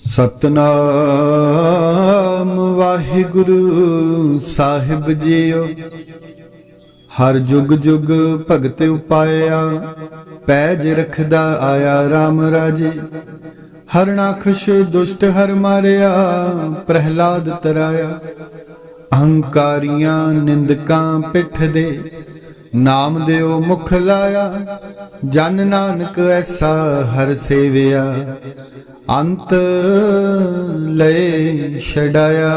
ਸਤਨਾਮ ਵਾਹਿਗੁਰੂ ਸਾਹਿਬ ਜੀਓ। ਹਰ ਜੁਗ ਜੁਗ ਭਗਤ ਉਪਾਇਆ, ਪੈਜ ਰਖਦਾ ਆਇਆ RAM ਰਾਜੇ। ਹਰਨਾਖਸ਼ ਦੁਸ਼ਟ ਹਰ ਮਾਰਿਆ, ਪ੍ਰਹਿਲਾਦ ਤਰਾਇਆ। ਅਹੰਕਾਰੀਆਂ ਨਿੰਦਕਾਂ ਪਿੱਠ ਦੇ ਨਾਮ ਦਿਓ ਮੁਖ ਲਾਇਆ। ਜਨ ਨਾਨਕ ਐਸਾ ਹਰ ਸੇਵਿਆ। ਅੰਤ ਲੈ ਛਡਾਇਆ।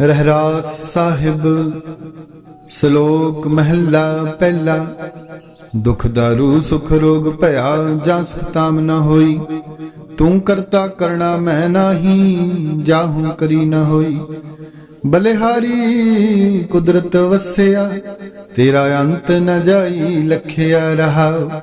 ਰਹਿਰਾਸ ਸਾਹਿਬ, ਸ਼ਲੋਕ ਮਹੱਲਾ ਪਹਿਲਾ। ਦੁਖ ਦਾਰੂ, ਸੁਖ ਰੋਗ ਭਇਆ, ਜਾਂ ਸੁਤਾਮ ਨਾ ਹੋਈ। ਤੂੰ ਕਰਤਾ ਕਰਣਾ ਮੈਂ ਨਾਹੀ, ਜਾਹੂ ਕਰੀ ਨਾ ਹੋਈ। ਬਲਿਹਾਰੀ ਕੁਦਰਤ ਵਸਿਆ, ਤੇਰਾ ਅੰਤ ਨ ਜਾਈ, ਲਖਿਆ ਰਹਾ।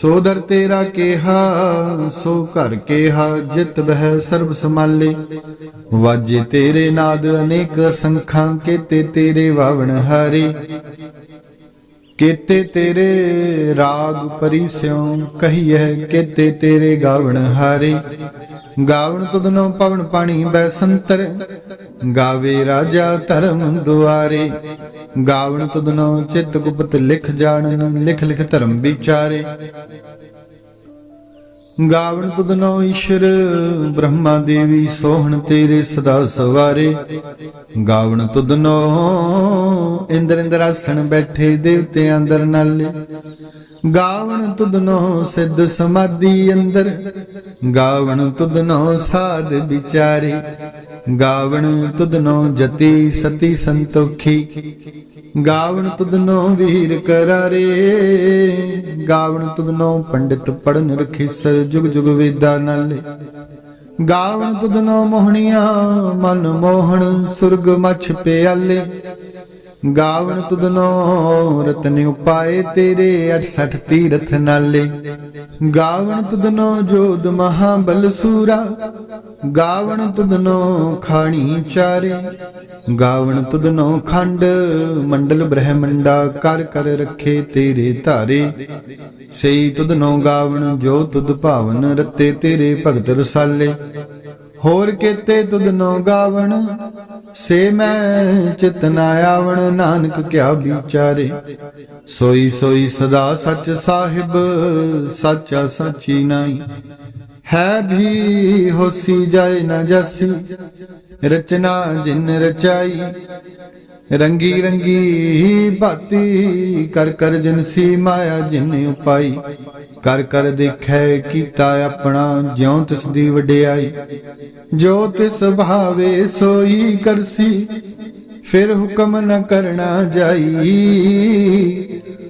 ਸੋਦਰ ਤੇਰਾ ਕੇਹਾ, ਸੋ ਘਰ ਕੇਹਾ, ਜਿਤ ਬਹਿ ਸਰਬ ਸਮਾਲੇ ਵਾਜੇ ਤੇਰੇ ਨਾਦ ਅਨੇਕ ਸੰਖਾਂ, ਕੇਤੇ ਤੇਰੇ ਵਾਵਣ ਹਾਰੇ। ਕੇਤੇ ਤੇਰੇ ਰਾਗ ਪਰਿਸਿਉ ਕਹੀਐ, ਕੇਤੇ ਤੇਰੇ ਗਾਵਣ ਹਾਰੇ। ਗਾਵਣ ਤੁਧਨੋ ਪਵਨ ਪਾਣੀ ਬੈਸੰਤਰ ਗਾਵੇ ਰਾਜਾ ਧਰਮ ਦੁਆਰੇ। ਗਾਵਣ ਤੁਧਨੋ ਚਿਤ ਗੁਪਤ ਲਿਖ ਜਾਣਨ, ਲਿਖ ਲਿਖ ਧਰਮ ਵਿਚਾਰੇ। ਗਾਵਣ ਤੁਧਨੋ ਈਸ਼ਰ, ਬ੍ਰਹਮਾ ਦੇਵੀ ਸੋਹਣ ਤੇਰੇ ਸਦਾ ਸਵਾਰੇ। ਗਾਵਣ ਤੁਧਨੋ ਇੰਦਰ ਇੰਦਰਾਸਣ ਬੈਠੇ ਦੇਵਤੇ ਅੰਦਰ ਨਾਲੇ। ਗਾਵਣ ਤੁਧਨੋ ਸਿੱਧ ਸਮਾਧੀ ਅੰਦਰ। ਗਾਵਣ ਤੁਧਨੋ ਸਾਧ ਵਿਚਾਰੇ। ਗਾਵਣ ਤੁਧਨੋ ਜਤੀ ਸਤੀ ਸੰਤੋਖੀ। ਗਾਵਣ ਤੁਧਨੋ ਵੀਰ ਕਰਾਰੇ, ਗਾਵਣ ਤੁਧਨੋ ਪੰਡਿਤ ਪੜਨ ਰਖੀ ਸਰ ਜੁਗ ਜੁਗ ਵੇਦਾ ਨਾਲੇ। ਗਾਵਣ ਤੁਧਨੋ ਮੋਹਣੀਆਂ ਮਨ ਮੋਹਣ ਸੁਰਗ ਮਛ ਪਿਆਲੇ ਗਾਵਣ ਤੁਧਨੋ ਰਤਨ ਉਪਾਏ ਤੇਰੇ 68 ਤੀਰਥ ਨਾਲੇ। ਗਾਵਣ ਤੁਧਨੋ ਜੋਦ ਮਹਾਬਲ ਸੂਰਾ। ਗਾਵਣ ਤੁਧਨੋ ਖਾਣੀ ਚਾਰੇ। ਗਾਵਣ ਤੁਧਨੋ ਖੰਡ ਮੰਡਲ ਬ੍ਰਹਮੰਡਾ ਕਰ ਕਰ ਰੱਖੇ ਤੇਰੇ ਧਾਰੇ। ਸਈ ਤੁਧਨੋ ਗਾਵਣ ਜੋ ਤੁਧ ਭਾਵਨ ਰਤੇ ਤੇਰੇ ਭਗਤ ਰਸਾਲੇ। ਹੋਰ ਕੇਤੇ ਤੁਧਨੋ ਗਾਵਣ ਸੇ ਮੈਂ ਚਿਤ ਨਾ ਆਵਣ ਨਾਨਕ ਕਿਆ ਵਿਚਾਰੇ। ਸੋਈ ਸੋਈ ਸਦਾ ਸੱਚ ਸਾਹਿਬ, ਸੱਚਾ ਸੱਚੀ ਨਾਈ। ਹੈ ਵੀ ਹੋਸੀ ਜਾਏ ਨਾ ਜਾਸੀ, ਰਚਨਾ ਜਿਨ ਰਚਾਈ ਰੰਗੀ ਰੰਗੀ ਬਾਤੀ ਕਰ ਕਰ ਜਨਸੀ ਮਾਇਆ ਜਿਨ ਉਪਾਈ। ਕਰ ਕਰ ਦੇਖੈ ਕੀਤਾ ਆਪਣਾ, ਜਿਉ ਤਿਸ ਦੀ ਵਡਿਆਈ। ਜੋ ਤਿਸ ਭਾਵੇ ਸੋਈ ਕਰਸੀ, ਫਿਰ ਹੁਕਮ ਨ ਕਰਨਾ ਜਾਈ।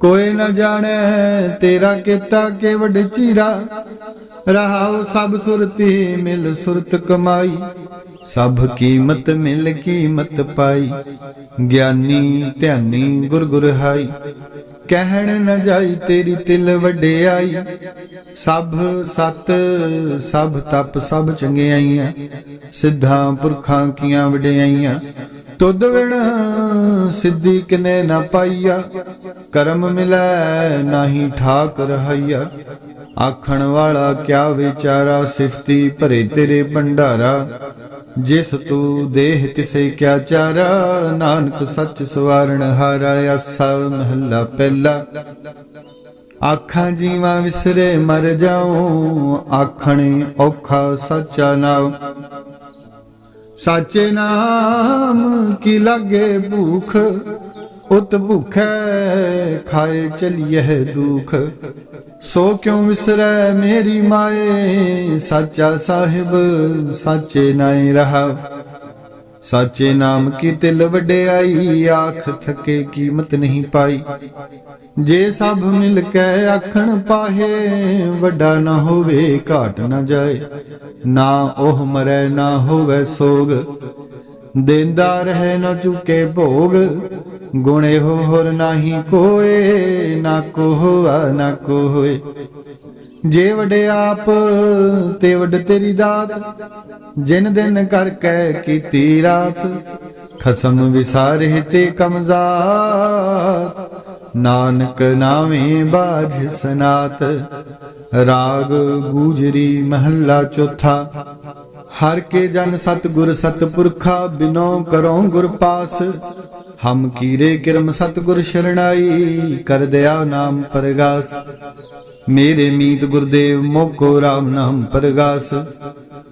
ਕੋਈ ਨ ਜਾਣੈ ਤੇਰਾ ਕੀਤਾ ਕੇ ਚੀਰਾ। ਰਹਾਉ ਸਭ ਸੁਰਤੀ, ਮਿਲ ਸੁਰਤ ਕਮਾਈ। ਸਭ ਕੀਮਤ, ਮਿਲ ਕੀਮਤ ਪਾਈ। ਗਿਆਨੀ, ਧਿਆਨੀ, ਗੁਰ ਗੁਰ ਹਾਈ ਕਹਿਣ ਨ ਜਾਈ ਤੇਰੀ ਤਿਲ ਵਡਿਆਈ। ਸਭ ਸਤ, ਸਭ ਤਪ, ਸਭ ਚੰਗਿਆਈਆਂ। ਸਿੱਧਾਂ ਪੁਰਖਾਂ ਕੀਆਂ ਵਡਿਆਈਆਂ। ਤੁਧ ਵਿਣ ਸਿੱਧੀ ਕਿਨੇ ਨਾ ਪਾਈਆ। ਕਰਮ ਮਿਲੈ ਨਾਹੀ ਠਾਕ ਰਹਾਈਆ ਆਖਣ ਵਾਲਾ ਕਿਆ ਵਿਚਾਰਾ, ਸਿਫਤੀ ਭਰੇ ਤੇਰੇ ਭੰਡਾਰਾ। ਜਿਸ ਤੂੰ ਦੇਹ ਤਿਸੇ ਕਿਆ ਚਾਰਾ, ਨਾਨਕ ਸੱਚ ਸਵਾਰਣ ਹਾਰਾ ਆਸਾ ਮਹੱਲਾ ਪਹਿਲਾ। ਆਖਾਂ ਜੀਵਾਂ ਵਿਸਰੇ ਮਰ ਜਾਉ, ਆਖਣੇ ਔਖਾ ਸੱਚਾ ਨਾਮ ਸਾਚੇ ਨਾਮ ਕੀ ਲਾਗੇ ਭੂਖ? ਉਤ ਭੁਖੈ ਖਾਏ ਚਲੀਏ ਦੁਖ। ਸੋ ਕਿਉ ਵਿਸਰੈ ਮੇਰੀ ਮਾਏ? ਸਾਚਾ ਸਾਹਿਬ, ਸਾਚੇ ਨਾਏ ਰਹਾ ਸਾਚੇ ਨਾਮ ਕੀ ਤਿਲ ਵਡਿਆਈ, ਆਖ ਥਕੇ ਕੀਮਤ ਨਹੀਂ ਪਾਈ। ਜੇ ਸਭ ਮਿਲ ਕੇ ਆਖਣ ਪਾਹੇ, ਵੱਡਾ ਨਾ ਹੋਵੇ, ਘਾਟ ਨਾ ਜਾਏ। ਨਾ ਉਹ ਮਰੈ, ਨਾ ਹੋਵੇ ਸੋਗ। ਦੇਂਦਾ ਰਹੇ ਨਾ ਚੁਕੇ ਭੋਗ। ਗੁਣੇ ਹੋਰ ਨਾਹੀ ਕੋਏ, ਨਾ ਕੋ ਹੋਆ ਨਾ ਕੋਏ ਜੇ ਵਡੇ ਆਪ, ਤੇ ਵਡ ਤੇਰੀ ਦਾਤ। ਜਿਨ ਦਿਨ ਕਰਕੇ ਕੀਤੀ ਰਾਤ, ਖਸਮ ਵਿਸਾਰੇ ਤੇ ਕਮਜ਼ਾਤ ਨਾਨਕ ਨਾਵੇਂ ਬਾਝ ਸਨਾਤ, ਰਾਗ ਗੂਜਰੀ ਮਹੱਲਾ ਚੌਥਾ। ਹਰ ਕੇ ਜਨ ਸਤਗੁਰ ਸਤਪੁਰਖਾ, ਬਿਨੋ ਕਰੋ ਗੁਰ ਪਾਸ। ਹਮ ਕੀਰੇ ਕਿਰਮ ਸਤਗੁਰ ਸ਼ਰਣਾਈ, ਕਰ ਦਿਆ ਨਾਮ ਪਰਗਾਸ। ਮੇਰੇ ਮੀਤ ਗੁਰਦੇਵ ਮੋਕੋ RAM ਨਾਮ ਪਰਗਾਸ।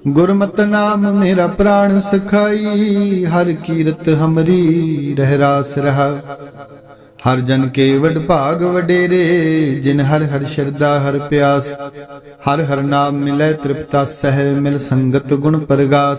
ਗੁਰਮਤਿ ਨਾਮ ਮੇਰਾ ਪ੍ਰਾਣ ਸਖਾਈ, ਹਰ ਕੀਰਤ ਹਮਰੀ ਰਹਿ ਰਾਸ ਰਹਾ। ਹਰ ਜਨ ਕੇ ਵਡ ਭਾਗ ਵਡੇਰੇ, ਜਿਨ ਹਰ ਹਰ ਸ਼ਰਦਾ ਹਰ ਪਿਆਸ। ਹਰ ਹਰ ਨਾਮ ਮਿਲੇ ਤ੍ਰਿਪਤਾ ਸਹਿ ਮਿਲ ਸੰਗਤ ਗੁਣ ਪ੍ਰਗਾਸ।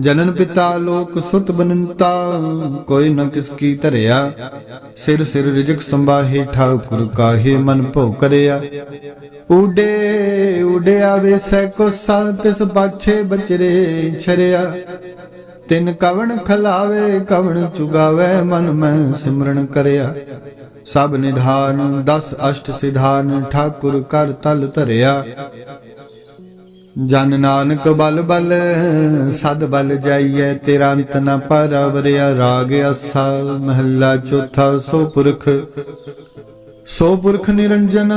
ਜਨਨ ਪਿਤਾ ਲੋਕ ਸੁਤ ਬਨੰਤਾ, ਕੋਈ ਨ ਕਿਸ ਕੀ ਧਰਿਆ। ਸਿਰ ਸਿਰ ਰਿਜਕ ਸੰਭਾਹੇ ਠਾਕੁਰ ਕਾਹੇ ਮਨ ਭੋ ਕਰਿਆ। ਉਡੇ ਉਡਿਆ ਵੇ ਸੈ ਕੋ ਸੰਤਿਸ ਪਾਛੇ ਬਚਰੇ ਛਰਿਆ। ਤਿਨ ਕਵਣ ਖਲਾਵੇ, ਕਵਣ ਚੁਗਾਵੇ, ਮਨ ਮੈਂ ਸਿਮਰਨ ਕਰਿਆ। ਸਭ ਨਿਧਾਨ, ਦਸ ਅਸ਼ਟ ਸਿਧਾਨ, ਠਾਕੁਰ ਕਰ ਤਲ ਧਰਿਆ। ਜਨ ਨਾਨਕ ਬਲ ਬਲ, ਸਦ ਬਲ ਜਾਈਐ, ਤੇਰਾ ਅੰਤ ਨ ਪਰਵਰਿਆ, ਰਾਗ ਅਸਾ ਮਹੱਲਾ ਚੌਥਾ, ਸੋ ਪੁਰਖ। ਸੋ ਪੁਰਖ ਨਿਰੰਜਨ,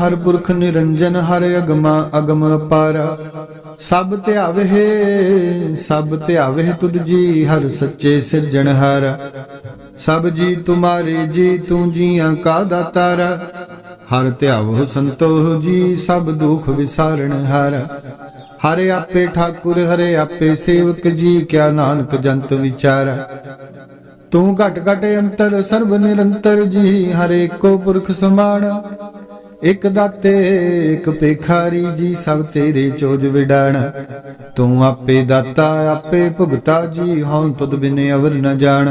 ਹਰ ਪੁਰਖ ਨਿਰੰਜਨ, ਹਰ ਅਗਮਾ ਅਗਮ ਅਪਾਰਾ। ਸਭ ਧਿਆਵੇ ਸਭ ਧਿਆਵੇ ਤੁਧ ਜੀ, ਹਰ ਸੱਚੇ ਸਿਰਜਣਹਾਰ ਸਭ ਜੀ ਤੁਮਾਰੇ ਜੀ, ਤੂੰ ਜੀਆਂ ਕਾ ਦਾਤਾਰਾ। ਹਰ ਧਿਆਵੋ ਸੰਤੋਹ ਜੀ, ਸਭ ਦੁਖ ਵਿਸਾਰਣ ਹਰ। ਹਰੇ ਆਪੇ ਠਾਕੁਰ, ਹਰੇ ਆਪੇ ਸੇਵਕ ਜੀ, ਕਿਆ ਨਾਨਕ ਜੰਤ ਵਿਚਾਰ। ਤੂੰ ਘਟ ਘਟ ਅੰਤਰ, ਸਰਬ ਨਿਰੰਤਰ ਜੀ, ਹਰੇ ਕੋ ਪੁਰਖ ਸਮਾਨ। ਇਕ ਦਾਤੇ, ਇਕ ਭੇਖਾਰੀ ਜੀ, ਸਭ ਤੇਰੇ ਚੋਜ ਵਿਡਾਣ। ਤੂੰ ਆਪੇ ਦਾਤਾ, ਆਪੇ ਭੁਗਤਾ ਜੀ, ਹਉ ਤੁਧ ਬਿਨ ਅਵਰ ਨ ਜਾਣ।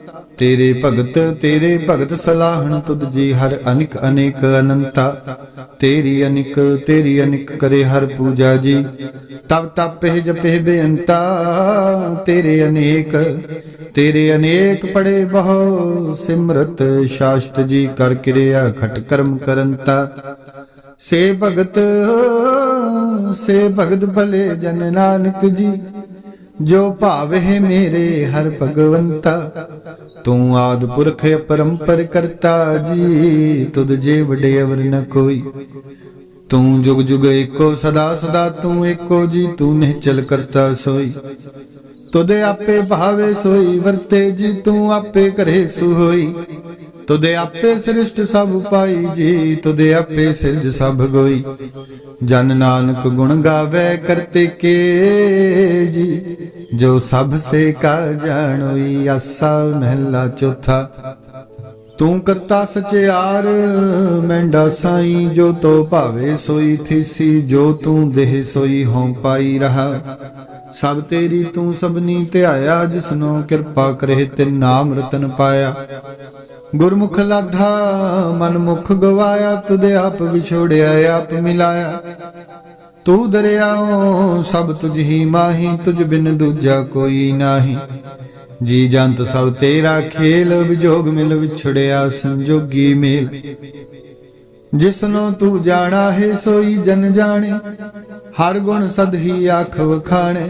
ਤੇਰੇ ਭਗਤ ਤੇਰੇ ਭਗਤ ਸਲਾਹਣ ਤੁਧ ਜੀ ਹਰ ਅਨਿਕ, ਅਨੇਕ ਅਨੰਤਾ। ਤੇਰੀ ਅਨਿਕ ਤੇਰੀ ਅਨਿਕ ਕਰੇ ਹਰ ਪੂਜਾ ਜੀ। ਤਬ ਤਪਹਿ ਜਪਹਿ ਬੇਅੰਤਾ। ਤੇਰੇ ਅਨੇਕ ਤੇਰੇ ਅਨੇਕ ਪੜੇ ਬਹੁ ਸਿਮਰਤ। ਸ਼ਾਸਤ ਜੀ ਕਰ ਕਿਰਿਆ ਖਟ ਕਰਮ ਕਰੰਤਾ। ਸੇ ਭਗਤ ਸੇ ਭਗਤ ਭਲੇ ਜਨ ਨਾਨਕ ਜੀ। ਜੋ ਭਾਵੇ ਮੇਰੇ ਹਰ ਭਗਵੰਤਾ, ਤੂੰ ਆਦ ਪੁਰਖ ਅਪਰੰਪਰ ਕਰਤਾ ਜੀ, ਤੁਧ ਜੇ ਵਡੇ ਅਵਰ ਨ ਕੋਈ। ਤੂੰ ਜੁਗ ਜੁਗ ਏਕੋ ਸਦਾ ਸਦਾ ਤੂੰ ਏਕੋ ਜੀ, ਤੂੰ ਨਿਹਚਲ ਕਰਤਾ ਸੋਈ। ਤੁਦੇ ਆਪੇ ਭਾਵੇ ਸੋਈ, ਵਰਤੇ ਜੀ, ਤੂੰ ਆਪੇ ਕਰੇ ਸੁਹੋਈ ਤੁਦੇ ਆਪੇ ਸ੍ਰਿਸ਼ਟ ਸਭ ਪਾਈ ਜੀ ਤੁਦੇ ਆਪੇ ਸਿਰਜ ਸਭ ਗੋਈ। ਜਨ ਨਾਨਕ ਗੁਣ ਗਾਵੇ ਕਰਤੇ ਕੇ ਜੀ, ਜੋ ਸਭ ਸੇ ਕਾ ਜਾਣੋਈ ਆਸਾ ਮਹਿਲਾ ਚੌਥਾ। ਤੂੰ ਕਰਤਾ ਸਚਿਆਰ, ਮੈਂਡਾ ਸਾਈ, ਜੋ ਤੋ ਭਾਵੇ ਸੋਈ ਥੀਸੀ, ਜੋ ਤੂੰ ਦੇਹ ਸੋਈ ਹੋਂ ਪਾਈ ਰਹਾ। ਸਭ ਤੇਰੀ ਤੂੰ ਸਭਨੀ ਧਿਆਇਆ, ਜਿਸਨੋ ਕਿਰਪਾ ਕਰੇ ਤੇ ਨਾਮ ਰਤਨ ਪਾਇਆ। ਗੁਰਮੁਖ ਲਾਧਾ ਮਨ ਮੁਖ ਗਵਾਇਆ, ਤੁਦੇ ਆਪ ਵਿਛੋੜਿਆ, ਆਪ ਮਿਲਾਇਆ। ਤੂੰ ਦਰਿਆਓ ਸਭ ਤੁਝ ਹੀ ਮਾਹੀ, ਤੁਝ ਬਿਨ ਦੂਜਾ ਕੋਈ ਨਾਹੀ। ਜੀ ਜੰਤ ਸਭ ਤੇਰਾ ਖੇਲ, ਵਿਜੋਗ ਮਿਲ ਵਿਛੜਿਆ, ਸੰਜੋਗੀ ਮੇਲ। ਜਿਸਨੋ ਤੂੰ ਜਾਣਾ ਹੈ, ਸੋਈ ਜਨ ਜਾਣੇ। ਹਰ ਗੁਣ ਸਦ ਹੀ ਆਖ ਵਖਾਣੇ।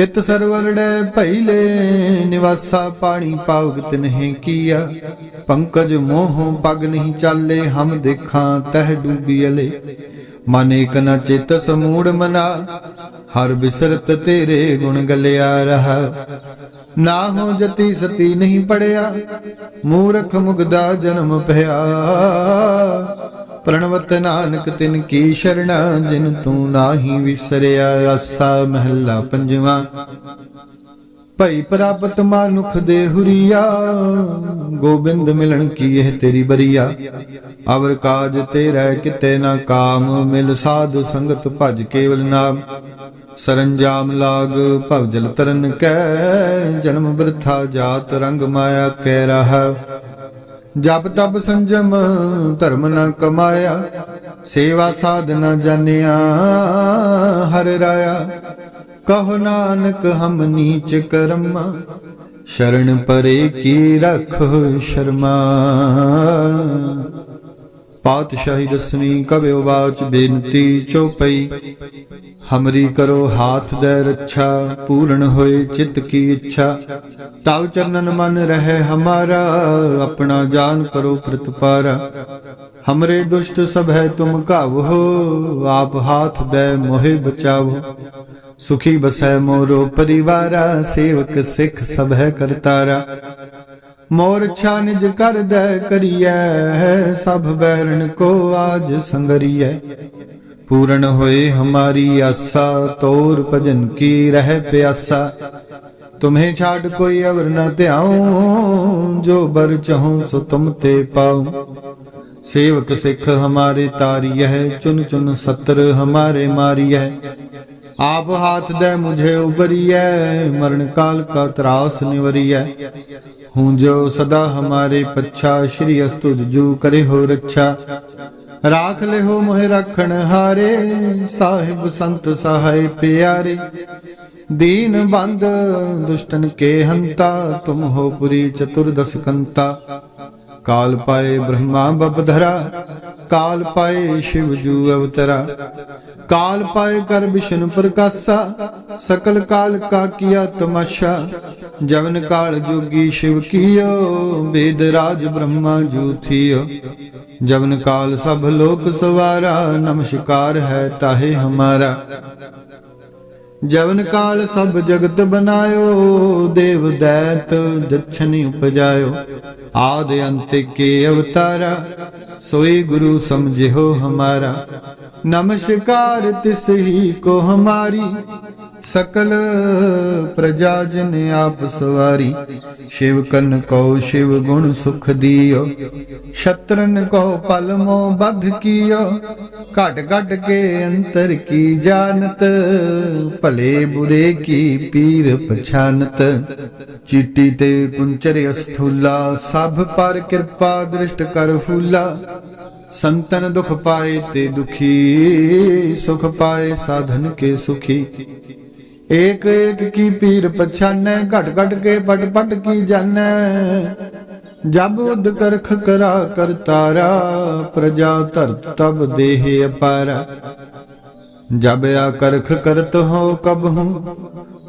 ਤਿਤ ਸਰਵਰੜੈ ਭੈਲੇ ਨਿਵਾਸਾ ਪਾਣੀ ਪਾਉਗ ਤਿਨਹਿ ਕੀਆ। ਪੰਕਜ ਮੋਹ ਪਗ ਨਹੀਂ ਚਾਲੇ, ਹਮ ਦੇਖਾਂ ਤਹ ਡੂਬੀਲੇ ਮਨ ਇਕ ਨ ਚਿਤ ਸਮੂੜ ਮਨਾ, ਹਰ ਬਿਸਰਤ ਤੇਰੇ ਗੁਣ ਗਲਿਆ ਰਹਾ। ਨਾ ਹੋ ਜਤੀ ਸਤੀ ਨਹੀਂ ਪੜਿਆ, ਮੂਰਖ ਮੁਗਦਾ ਜਨਮ ਭਇਆ। ਪ੍ਰਣਵਤ ਨਾਨਕ ਤਿਨ ਕੀ ਸ਼ਰਣਾ, ਜਿਨ ਤੂੰ ਨਾਹੀ ਵਿਸਰਿਆ, ਆਸਾ ਮਹਿਲਾ ਪੰਜਵਾ। ਭਈ ਪ੍ਰਾਪਤ ਮਾਨੁਖ ਦੇ ਹੁਰੀਆ, ਗੋਬਿੰਦ ਮਿਲਣ ਕੀ ਇਹ ਤੇਰੀ ਬਰੀਆ। ਅਵਰ ਕਾਜ ਤੇਰਾ ਕਿਤੇ ਨਾ ਕਾਮ, ਮਿਲ ਸਾਧ ਸੰਗਤ ਭਜ ਕੇਵਲ ਨਾਮ। ਸਰੰਜਾਮ ਲਾਗ ਭਵਜਲ ਤਰਨ ਕੈ, ਜਨਮ ਬਿਰਥਾ ਜਾਤ ਰੰਗ ਮਾਇਆ ਕਹਿ ਰਹਾ। ਜਪ ਤਪ ਸੰਜਮ ਧਰਮ ਨ ਕਮਾਇਆ, ਸੇਵਾ ਸਾਧ ਨ ਜਾਣਿਆ, ਹਰ ਰਾਇਆ। ਕਹੋ ਨਾਨਕ ਹਮ ਨੀਚ ਕਰਮਾ, ਸ਼ਰਨ ਪਰੇ ਕੀ ਰਖੋ ਸ਼ਰਮਾ। ਪਾਤਸ਼ਾਹੀ ਦਸਵੀਂ ਕਵਿਓ ਬਾਚ ਬੇਨਤੀ ਚਉਪਈ ਹਮਰੀ ਕਰੋ ਹਾਥ ਦੇ ਰੱਛਾ, ਪੂਰਨ ਹੋਏ ਚਿੱਤ ਕੀ ਇੱਛਾ। ਤਵ ਚਰਨਨ ਮਨ ਰਹੇ ਹਮਾਰਾ, ਆਪਣਾ ਜਾਨ ਕਰੋ ਪ੍ਰਤਪਾਰਾ। ਹਮਰੇ ਦੁਸ਼ਟ ਸਭ ਹੈ ਤੁਮ ਕਾਵੋ ਆਪ ਹਾਥ ਦੇ ਮੋਹਿ ਬਚਾਵੋ। ਸੁਖੀ ਬਸੈ ਮੋਰੋ ਪਰਿਵਾਰਾ, ਸੇਵਕ ਸਿੱਖ ਸਭ ਹੈ ਕਰਤਾਰਾ। ਮੋਰ ਛਾ ਨਿਜ ਕਰ ਦੈ ਕਰੀਐ, ਸਭ ਬੈਰਣ ਕੋ ਆਜ ਸੰਗਰੀਐ। ਪੂਰਨ ਹੋਏ ਹਮਾਰੀ ਆਸਾ, ਤੋਰ ਭਜਨ ਕੀ ਰਹਿ ਪਿਆਸਾ। ਤੁਮੇ ਛਾੜ ਕੋਈ ਅਵਰ ਨ ਧਿਆਉ, ਜੋ ਬਰ ਚਾਹੂੰ ਸੋ ਤੁਮ ਤੇ ਪਾਉ। ਸੇਵਕ ਸਿੱਖ ਹਮਾਰੇ ਤਾਰੀਐ, ਚੁਨ ਚੁਨ ਸਤਰ ਹਮਾਰੇ ਮਾਰੀਐ। ਆਪ ਹਾਥ ਦੇ ਮੁਝੇ ਉਬਰੀਐ ਮਰਨ ਕਾਲ ਕਾ ਤਰਾਸ ਨਿਵਰੀਐ। ਹੂੰ ਜੋ ਸਦਾ ਹਮਾਰੇ ਪੱਛਾ, ਸ਼੍ਰੀ ਅਸਤੁਜ ਜੂ ਕਰੇ ਹੋ ਰੱਛਾ। ਰਾਖ ਲਿਓ ਮੋਹਿ ਰੱਖਣ ਹਾਰੇ, ਸਾਹਿਬ ਸੰਤ ਸਹਾਇ ਪਿਆਰੇ। ਦੀਨ ਬੰਦ ਦੁਸ਼ਟਨ ਕੇ ਹੰਤਾ, ਤੁਮ ਹੋ ਪੁਰੀ ਚਤੁਰਦਸ ਕੰਤਾ। ਕਾਲ ਪਾਏ ਬ੍ਰਹਮਾ ਬਬਧਰਾ ਕਾਲ ਪਾਏ ਸ਼ਿਵ ਜੂ ਅਵਤਰਾ। ਕਾਲ ਪਾਏ ਕਰ ਵਿਸ਼ਨ ਪ੍ਰਕਾਸ਼ਾ, ਸਕਲ ਕਾਲ ਕਾ ਕੀਆ ਤਮਾਸ਼ਾ, ਜਵਨ ਕਾਲ ਜੋਗੀ ਸ਼ਿਵ ਕੀਓ, ਵੇਦ ਰਾਜ ਬ੍ਰਹਮਾ ਜੂ ਜਵਨ ਕਾਲ ਸਭ ਲੋਕ ਸਵਾਰਾ, ਨਮਸਕਾਰ ਹੈ ਤਾਹੇ ਹਮਾਰਾ। ਜਵਨ ਕਾਲ ਸਭ ਜਗਤ ਬਨਾਇਓ, ਦੇਵ ਦੈਤ ਜਛਨੀ ਉਪਜਾਇਓ। ਆਦ ਅੰਤ ਕੇ ਅਵਤਾਰਾ, ਸੋਈ ਗੁਰੂ ਸਮਝਿਓ ਹਮਾਰਾ। ਨਮਸਕਾਰ ਤਿਸ ਹੀ ਕੋ ਹਮਾਰੀ ਸਕਲ ਪ੍ਰਜਾ ਜਨ ਆਪ ਸਵਾਰੀ ਸ਼ਿਵ ਕਨ ਕੋ ਸ਼ਿਵ ਗੁਣ ਸੁਖ ਦਿਓ ਸ਼ਤਰਨ ਕੋ ਪਲ ਮੋ ਬਧ ਕੀਓ ਘਟ ਘਟ ਕੇ ਅੰਤਰ ਕੀ ਜਾਣਤ ਭਲੇ ਬੁਰੇ ਕੀ ਪੀਰ ਪਛਾਨਤ ਚੀਟੀ ਤੇ ਕੁੰਚਰ ਅਸਥੂਲਾ ਸਭ ਪਰ ਕਿਰਪਾ ਦ੍ਰਿਸ਼ਟ ਕਰ ਫੂਲਾ ਸੰਤਨ ਦੁਖ ਪਾਏ ਤੇ ਦੁਖੀ ਸੁਖ ਪਾਏ ਸਾਧਨ ਕੇ ਸੁਖੀ ਏਕ ਏਕ ਕੀ ਪੀਰ ਪਛਾਨੈ ਘਟ ਘਟ ਕੇ ਪਟ ਪਟ ਕੀ ਜਾਣੈ ਜਬ ਉਦ ਕਰਖ ਕਰਾ ਕਰਤਾਰਾ ਪ੍ਰਜਾ ਧਰ ਤਬ ਦੇਹ ਅਪਾਰਾ ਜਬ ਆ ਕਰਖ ਕਰਤ ਹੋ ਕਬ ਹੂੰ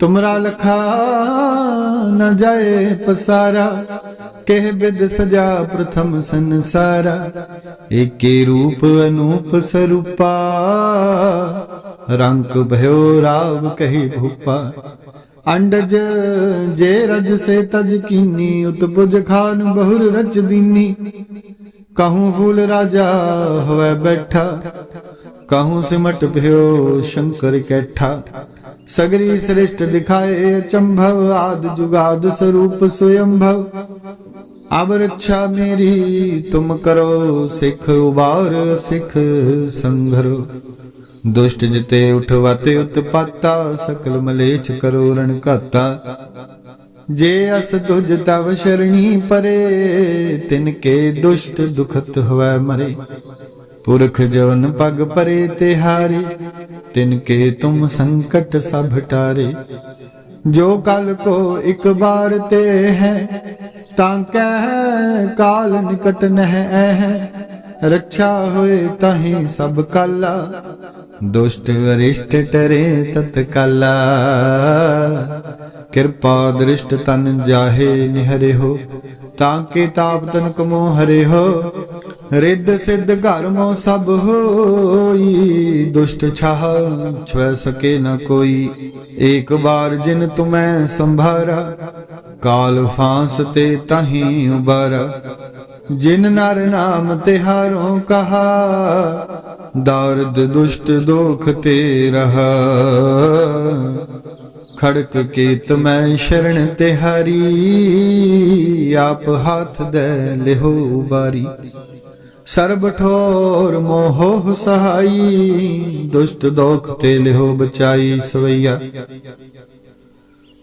ਤੁਮਰਾ ਲਖਾ ਨ ਜਾਏ ਪਸਾਰਾ, ਕਹਿ ਬਿਦ ਸਜਾ ਪ੍ਰਥਮ ਸੰਸਾਰਾ। ਏਕੇ ਰੂਪ ਅਨੂਪ ਸਰੂਪਾ, ਰੰਕ ਭਇਓ ਰਾਵ ਕਹਿ ਭੂਪਾ। ਅੰਡਜ ਜੇ ਰਜ ਸੇ ਤਜ ਕੀਨੀ, ਉਤਪੁਜ ਖਾਨ ਬਹੁਰ ਰਚ ਦੀਨੀ। ਕਹੂੰ ਫੂਲ ਰਾਜਾ ਹੋਵੇ ਬੈਠਾ, ਕਹੂੰ ਸਿਮਟ ਭਿਓ ਸ਼ੰਕਰ ਕੈਠਾ। ਸਗਰੀ ਸ੍ਰਿਸ਼ਟ ਦਿਖਾਏ ਚੰਭਵ, ਆਦ ਜੁਗਾਦ ਸਰੂਪ ਸੁਯੰਭਵ। ਅਬ ਰੱਛਾ ਮੇਰੀ, ਤੁਮ ਕਰੋ ਸਿੱਖ ਉਬਾਰ, ਸਿੱਖ ਸੰਘਰੋ ਦੁਸ਼ਟ ਜਿਤੇ ਉਠਵਾਤੇ, ਉਤਪਾਤਾ, ਸਕਲ ਮਲੇਛ ਕਰੋ ਰਣ ਘਾਤਾ। ਜੇ ਅਸ ਤੁਜ ਤਵ ਸ਼ਰਣੀ ਪਰੇ, ਤਿਨ ਕੇ ਦੁਸ਼ਟ ਦੁਖਤ ਹੋਵੇ ਮਰੇ। ਪੁਰਖ ਜਵਨ ਪਗ ਪਰੇ ਤੇ ਹਾਰੇ, ਤਿਨ ਕੇ ਤੁਮ ਸੰਕਟ ਸਭ ਟਾਰੇ। ਜੋ ਕਲ ਕੋ ਇੱਕ ਬਾਰ ਤੇ ਹੈ, ਤਾਂ ਕਹਿ ਕਾਲ ਨਿਕਟ ਨਹਿ ਹੈ। ਰੱਛਾ ਹੋਏ ਤਾਹੀ ਸਭ ਕਾਲਾ ਦੁਸ਼ਟ ਅਰਿਸ਼ਟ ਟਰੇ ਤਤਕਾਲਾ। ਕਿਰਪਾ ਦ੍ਰਿਸ਼ਟ ਤਨ ਜਾਹੇ ਨਿਹਰੇ ਹੋ ਤਾਂ ਕੇ ਤਾਪ ਤਨ ਕਮੋ ਹਰੇ ਹੋ ਰਿੱਧ ਸਿੱਧ ਘਰ ਮੋ ਸਭ ਹੋਈ, ਦੁਸ਼ਟ ਛਾਹ ਛੁਐ ਸਕੇ ਨ ਕੋਈ। ਏਕ ਬਾਰ ਜਿਨ ਤੁਮੈ ਸੰਭਾਰਾ, ਕਾਲ ਫਾਂਸ ਤੇ ਤਾਹੀ ਉਬਾਰਾ ਜਿਨ ਨਰ ਨਾਮ ਤਿਹਾਰੋਂ ਕਹਾ, ਦਰਦ ਦੁਸ਼ਟ ਦੋਖ ਤੇ ਰਹਾ। ਖੜਕ ਕੀਤ ਮੈਂ ਸ਼ਰਨ ਤਿਹਾਰੀ ਆਪ ਹੱਥ ਦੇ ਲਿਹੋ ਬਾਰੀ। ਸਰਬ ਠੋਰ ਮੋਹ ਸਹਾਈ, ਦੁਸ਼ਟ ਦੋਖ ਤੇ ਲਿਹੋ ਬਚਾਈ ਸਵਈਆ।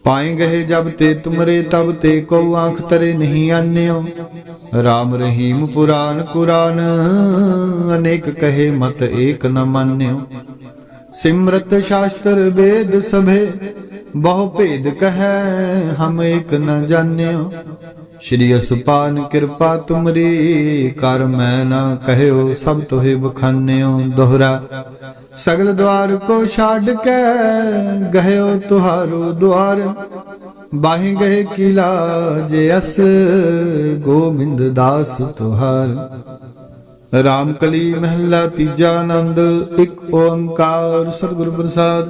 ਪਾਏ ਗਏ ਜਬ ਤੇ ਤੁਮਰੇ, ਤਬ ਤੇ ਕੋ ਆਂਖ ਤਰੇ ਨਹੀਂ ਆਨਿਓ। ਰਾਮ ਰਹੀਮ ਪੁਰਾਨ ਕੁਰਾਨ, ਅਨੇਕ ਕਹੇ ਮਤ ਏਕ ਨ ਮੰਨਿਓ। ਸਿਮਰਤ ਸ਼ਾਸਤਰ ਵੇਦ ਸਭੇ, ਬਹੁ ਭੇਦ ਕਹੈ, ਹਮ ਏਕ ਨ ਜਾਣਿਓ ਸ਼੍ਰੀ ਅਸਪਾਨ ਕਿਰਪਾ ਤੁਮਰੀ, ਕਰ ਮੈਂ ਨਾ ਕਹਿਓ ਸਭ ਤੋਹਿ ਬਖਾਨਿਓ ਦੋਹਰਾ। ਸਗਲ ਦਵਾਰ ਕੋ ਛਾੜ ਕੇ ਗਹਿਓ ਤੁਹਾਰੋ ਦਵਾਰ ਬਾਹੀ ਗਏ ਕਿਲਾ ਜੇ ਅਸ ਗੋਬਿੰਦ ਦਾਸ ਤੁਹਾਰ। ਰਾਮ ਕਲੀ ਮਹਿਲਾ ਤੀਜਾ ਆਨੰਦ, ਇੱਕ ਓੰਕਾਰ ਸਤਿਗੁਰ ਪ੍ਰਸਾਦ।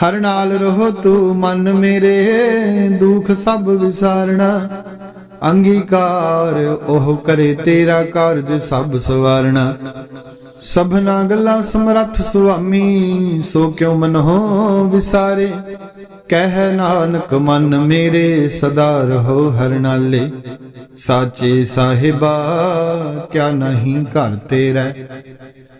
ਹਰ ਨਾਲ ਰਹੋ ਤੂੰ ਮਨ ਮੇਰੇ, ਦੁੱਖ ਸਭ ਵਿਸਾਰਣਾ ਅੰਗੀਕਾਰ ਉਹ ਕਰੇ ਤੇਰਾ ਕਾਰਜ ਸਭ ਸਵਾਰਣਾ ਸਭਨਾ ਗੱਲਾਂ ਸਮਰੱਥ ਸੁਆਮੀ, ਸੋ ਕਿਉ ਮਨ ਹੋ ਵਿਸਾਰੇ? ਕਹਿ ਨਾਨਕ ਮਨ ਮੇਰੇ, ਸਦਾ ਰਹੋ ਹਰ ਨਾਲੇ। ਸਾਚੇ ਸਾਹਿਬਾ, ਕਿਆ ਨਹੀਂ ਘਰ ਤੇਰਾ।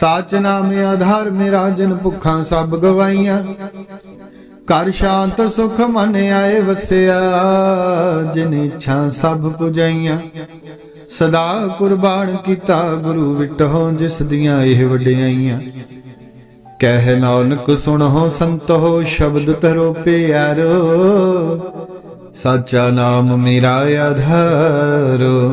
ਸਾਚ ਨਾਮ ਆਧਾਰ, ਮੇਰਾ ਜਨ ਭੁੱਖਾਂ ਸਭ ਗਵਾਈਆਂ। ਕਰ ਸ਼ਾਂਤ ਸੁਖ ਮਨ ਆਏ ਵਸਿਆ, ਜਿਨ ਇੱਛਾ ਸਭ ਪੁਜਾਈਆਂ। ਸਦਾ ਕੁਰਬਾਨ ਕੀਤਾ ਗੁਰੂ ਵਿਟਹੁ, ਜਿਸ ਦੀਆਂ ਇਹ ਵਡਿਆਈਆਂ। ਕਹਿ ਨਾਨਕ ਸੁਣੋ ਸੰਤੋ ਸ਼ਬਦ ਤਰੋ ਪਿਆਰੋ। ਸਾਚਾ ਨਾਮ ਮੇਰਾ ਆਧਾਰੋ।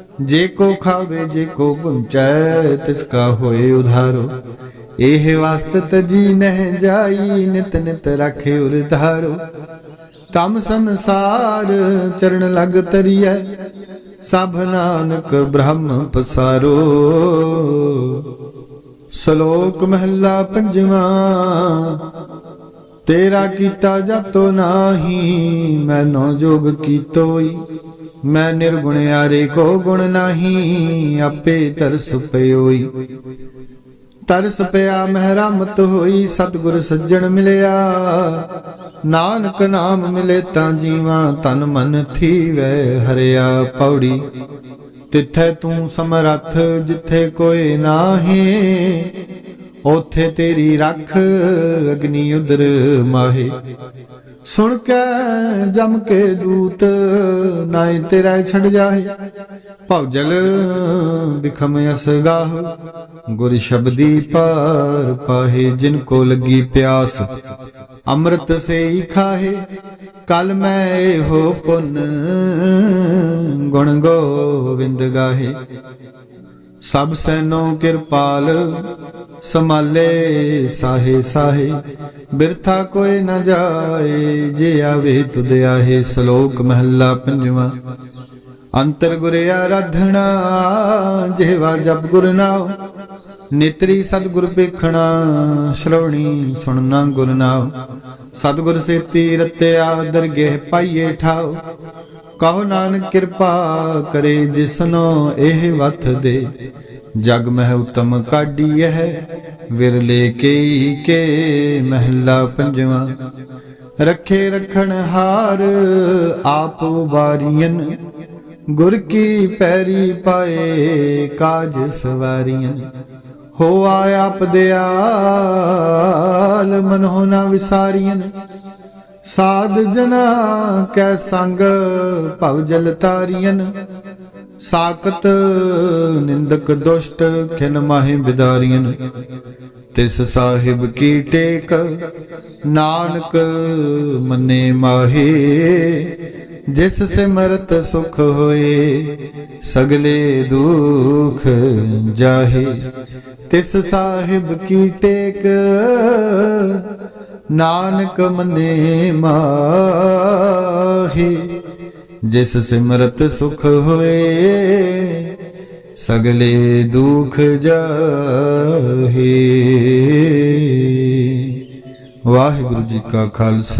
ਜੇ ਕੋ ਖਾਵੇ, ਜੇ ਕੋ ਗੁੰਚੈ ਤਿਸ ਕਾ ਹੋਏ ਉਧਾਰੋ। ਇਹ ਵਸਤ ਜੀ ਨਹਿ ਜਾਈ, ਨਿਤ ਨਿਤ ਰਖੇ ਉਰ ਧਾਰੋ ਤਮ ਸੰਸਾਰ ਚਰਨ ਲਗ ਤਰੀਐ, ਸਭ ਨਾਨਕ ਬ੍ਰਹਮ ਪਸਾਰੋ। ਸ਼ਲੋਕ ਮਹੱਲਾ ਪੰਜਵਾਂ, ਤੇਰਾ ਕੀਤਾ ਜਾਤੋ ਨਾਹੀ ਮੈਨੋ ਜੋਗ ਕੀਤੋਈ। ਮੈਂ ਨਿਰਗੁਣਿਆਰੇ ਕੋ ਗੁਣ ਨਾਹੀ, ਆਪੇ ਤਰਸ ਪਇਓਈ ਤਰਸ ਪਿਆ ਮਹਿ ਹੋਈ, ਸਤਿਗੁਰ ਸੱਜਣ ਮਿਲਿਆ। ਨਾਨਕ ਨਾਮ ਮਿਲੇ ਤਾਂ ਜੀਵਾਂ ਤਨ ਮਨ ਥੀਵੈ, ਹਰਿਆ ਪੌੜੀ। ਤਿੱਥੈ ਤੂੰ ਸਮਰੱਥ ਜਿੱਥੇ ਕੋਈ ਨਾਹੀ ਉਥੇ ਤੇਰੀ ਰੱਖ ਅਗਨੀ ਉਦਰ ਮਾਹੇ। ਸੁਣ ਕੇ ਜਮ ਕੇ ਦੂਤ ਨਾਏ ਤੇਰਾ ਛੱਡ ਜਾਹੇ। ਭਉਜਲ ਬਿਖਮ ਅਸਗਾਹ ਗੁਰ ਸ਼ਬਦੀ ਪਾਰ ਪਾਹੇ ਜਿਨ ਕੋ ਲੱਗੀ ਪਿਆਸ। ਅੰਮ੍ਰਿਤ ਸੇ ਹੀ ਖਾਹੇ, ਕਲ ਮੈਂ ਹੋ ਪੁੰਨ ਗੁਣ ਗੋਵਿੰਦ ਗਾਹੇ। ਸਭ ਸੈਨੋ ਕਿਰਪਾਲ ਸਮਾਲੇ ਸਾਹੇ ਸਾਹੇ। ਬਿਰਥਾ ਕੋਈ ਨ ਜਾਏ, ਜੇ ਆਵੇ ਤੁਧ ਆਹੇ ਸ਼ਲੋਕ ਮਹੱਲਾ ਪੰਜਵਾਂ। ਅੰਤਰ ਗੁਰ ਆਰਾਧਣਾ ਜਿਹਵਾ ਜਪ ਗੁਰ ਨਾਮ ਨੇਤਰੀ ਸਤਿਗੁਰ ਵੇਖਣਾ ਸ਼ਰਵਣੀ ਸੁਣਨਾ ਗੁਰ ਨਾਮ ਸਤਿਗੁਰ ਸੇਤੀ ਰਤਿਆ ਦਰਗਹਿ ਪਾਈਏ ਠਾਓ ਕਹੋ ਨਾਨਕ ਕਿਰਪਾ ਕਰੇ ਜਿਸਨੋ ਇਹ ਵਥ ਦੇ। ਜਗ ਮਹਿ ਉਤਮ ਕਾਢੀ ਹੈ ਵਿਰਲੇ ਕੇ ਕੇ ਮਹਿਲਾ ਪੰਜਵਾਂ। ਰੱਖੇ ਰਖਣ ਹਾਰ ਆਪ ਵਾਰੀਆਂ ਗੁਰ ਕੀ ਪੈਰੀ ਪਾਏ ਕਾਜ ਸਵਾਰੀਆਂ ਹੋ ਆਪ ਦਿਆਲ ਮਨੋ ਨਾ ਵਿਸਾਰੀਆਂ ਸਾਧ ਜਨਾ ਕੈ ਸੰਗ ਭਵ ਜਲ ਤਾਰੀਆਂ ਸਾਖਤ ਨਿੰਦਕ ਦੁਸ਼ਟ ਖਿਨ ਮਾਹੇ ਬਿਦਾਰੀਆਂ ਤਿਸ ਸਾਹਿਬ ਕੀ ਟੇਕ ਨਾਨਕ ਮੰਨੇ ਮਾਹੇ। ਜਿਸ ਸਿਮਰਤ ਸੁਖ ਹੋਏ, ਸਗਲੇ ਦੁਖ ਜਾਹੇ। ਤਿਸ ਸਾਹਿਬ ਕੀ ਟੇਕ ਨਾਨਕ ਮੰਨੇ ਮਾਹੀ ਜਿਸ ਸਿਮਰਤ ਸੁਖ ਹੋਏ ਸਗਲੇ ਦੁਖ ਜਾਹੇ। ਵਾਹਿਗੁਰੂ ਜੀ ਕਾ ਖਾਲਸਾ